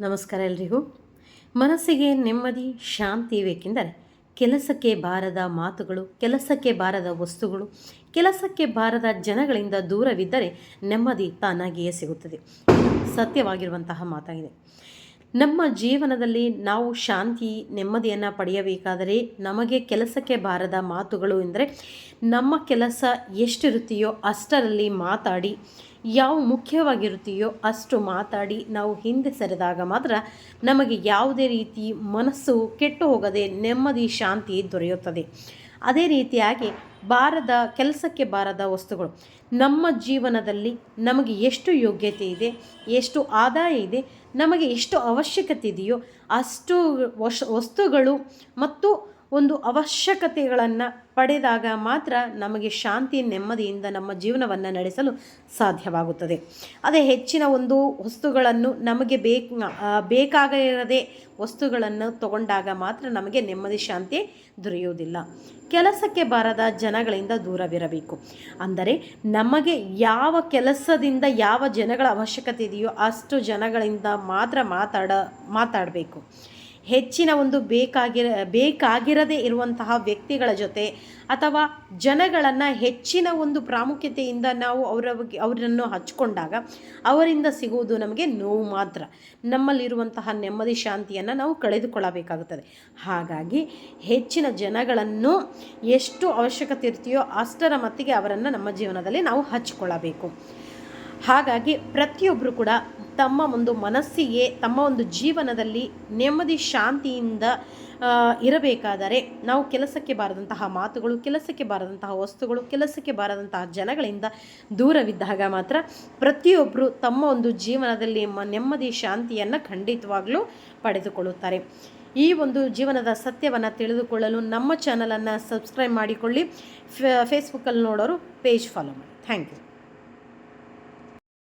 ನಮಸ್ಕಾರ ಎಲ್ರಿಗೂ. ಮನಸ್ಸಿಗೆ ನೆಮ್ಮದಿ, ಶಾಂತಿ ಬೇಕೆಂದರೆ ಕೆಲಸಕ್ಕೆ ಬಾರದ ಮಾತುಗಳು, ಕೆಲಸಕ್ಕೆ ಬಾರದ ವಸ್ತುಗಳು, ಕೆಲಸಕ್ಕೆ ಬಾರದ ಜನಗಳಿಂದ ದೂರವಿದ್ದರೆ ನೆಮ್ಮದಿ ತಾನಾಗಿಯೇ ಸಿಗುತ್ತದೆ. ಸತ್ಯವಾಗಿರುವಂತಹ ಮಾತಾಗಿದೆ. ನಮ್ಮ ಜೀವನದಲ್ಲಿ ನಾವು ಶಾಂತಿ, ನೆಮ್ಮದಿಯನ್ನು ಪಡೆಯಬೇಕಾದರೆ ನಮಗೆ ಕೆಲಸಕ್ಕೆ ಬಾರದ ಮಾತುಗಳು ಎಂದರೆ ನಮ್ಮ ಕೆಲಸ ಎಷ್ಟಿರುತ್ತೆಯೋ ಅಷ್ಟರಲ್ಲಿ ಮಾತಾಡಿ, ಯಾವ ಮುಖ್ಯವಾಗಿರುತ್ತೆಯೋ ಅಷ್ಟು ಮಾತಾಡಿ, ನಾವು ಹಿಂದೆ ಸರಿದಾಗ ಮಾತ್ರ ನಮಗೆ ಯಾವುದೇ ರೀತಿ ಮನಸ್ಸು ಕೆಟ್ಟು ಹೋಗದೆ ನೆಮ್ಮದಿ, ಶಾಂತಿ ದೊರೆಯುತ್ತದೆ. ಅದೇ ರೀತಿಯಾಗಿ ಬಾರದ, ಕೆಲಸಕ್ಕೆ ಬಾರದ ವಸ್ತುಗಳು. ನಮ್ಮ ಜೀವನದಲ್ಲಿ ನಮಗೆ ಎಷ್ಟು ಯೋಗ್ಯತೆ ಇದೆ, ಎಷ್ಟು ಆದಾಯ ಇದೆ, ನಮಗೆ ಎಷ್ಟು ಅವಶ್ಯಕತೆ ಇದೆಯೋ ಅಷ್ಟು ವಸ್ತುಗಳು ಮತ್ತು ಒಂದು ಅವಶ್ಯಕತೆಗಳನ್ನು ಪಡೆದಾಗ ಮಾತ್ರ ನಮಗೆ ಶಾಂತಿ, ನೆಮ್ಮದಿಯಿಂದ ನಮ್ಮ ಜೀವನವನ್ನು ನಡೆಸಲು ಸಾಧ್ಯವಾಗುತ್ತದೆ. ಅದೇ ಹೆಚ್ಚಿನ ಒಂದು ವಸ್ತುಗಳನ್ನು ನಮಗೆ ಬೇಕು ಬೇಕಾಗಿರದೆ ವಸ್ತುಗಳನ್ನು ತಗೊಂಡಾಗ ಮಾತ್ರ ನಮಗೆ ನೆಮ್ಮದಿ, ಶಾಂತಿ ದೊರೆಯುವುದಿಲ್ಲ. ಕೆಲಸಕ್ಕೆ ಬಾರದ ಜನಗಳಿಂದ ದೂರವಿರಬೇಕು. ಅಂದರೆ ನಮಗೆ ಯಾವ ಕೆಲಸದಿಂದ ಯಾವ ಜನಗಳ ಅವಶ್ಯಕತೆ ಇದೆಯೋ ಅಷ್ಟು ಜನಗಳಿಂದ ಮಾತ್ರ ಮಾತಾಡ, ಮಾತಾಡಬೇಕು. ಹೆಚ್ಚಿನ ಒಂದು ಬೇಕಾಗಿರ, ಬೇಕಾಗಿರದೇ ಇರುವಂತಹ ವ್ಯಕ್ತಿಗಳ ಜೊತೆ ಅಥವಾ ಜನಗಳನ್ನು ಹೆಚ್ಚಿನ ಒಂದು ಪ್ರಾಮುಖ್ಯತೆಯಿಂದ ನಾವು ಅವರ ಅವರನ್ನು ಹಚ್ಕೊಂಡಾಗ ಅವರಿಂದ ಸಿಗುವುದು ನಮಗೆ ನೋವು ಮಾತ್ರ. ನಮ್ಮಲ್ಲಿರುವಂತಹ ನೆಮ್ಮದಿ ಶಾಂತಿಯನ್ನು ನಾವು ಕಳೆದುಕೊಳ್ಳಬೇಕಾಗುತ್ತದೆ. ಹಾಗಾಗಿ ಹೆಚ್ಚಿನ ಜನಗಳನ್ನು ಎಷ್ಟು ಅವಶ್ಯಕತೆ ಇರ್ತೀಯೋ ಅಷ್ಟರ ಮಟ್ಟಿಗೆ ಅವರನ್ನು ನಮ್ಮ ಜೀವನದಲ್ಲಿ ನಾವು ಹಚ್ಕೊಳ್ಳಬೇಕು. ಹಾಗಾಗಿ ಪ್ರತಿಯೊಬ್ಬರು ಕೂಡ ತಮ್ಮ ಒಂದು ಮನಸ್ಸಿಗೆ, ತಮ್ಮ ಒಂದು ಜೀವನದಲ್ಲಿ ನೆಮ್ಮದಿ, ಶಾಂತಿಯಿಂದ ಇರಬೇಕಾದರೆ ನಾವು ಕೆಲಸಕ್ಕೆ ಬಾರದಂತಹ ಮಾತುಗಳು, ಕೆಲಸಕ್ಕೆ ಬಾರದಂತಹ ವಸ್ತುಗಳು, ಕೆಲಸಕ್ಕೆ ಬಾರದಂತಹ ಜನಗಳಿಂದ ದೂರವಿದ್ದಾಗ ಮಾತ್ರ ಪ್ರತಿಯೊಬ್ಬರು ತಮ್ಮ ಒಂದು ಜೀವನದಲ್ಲಿ ನೆಮ್ಮದಿ, ಶಾಂತಿಯನ್ನು ಖಂಡಿತವಾಗಲೂ ಪಡೆದುಕೊಳ್ಳುತ್ತಾರೆ. ಈ ಒಂದು ಜೀವನದ ಸತ್ಯವನ್ನು ತಿಳಿದುಕೊಳ್ಳಲು ನಮ್ಮ ಚಾನಲನ್ನು ಸಬ್ಸ್ಕ್ರೈಬ್ ಮಾಡಿಕೊಳ್ಳಿ. ಫೇಸ್ಬುಕ್ಕಲ್ಲಿ ನೋಡೋರು ಪೇಜ್ ಫಾಲೋ ಮಾಡಿ. Thank you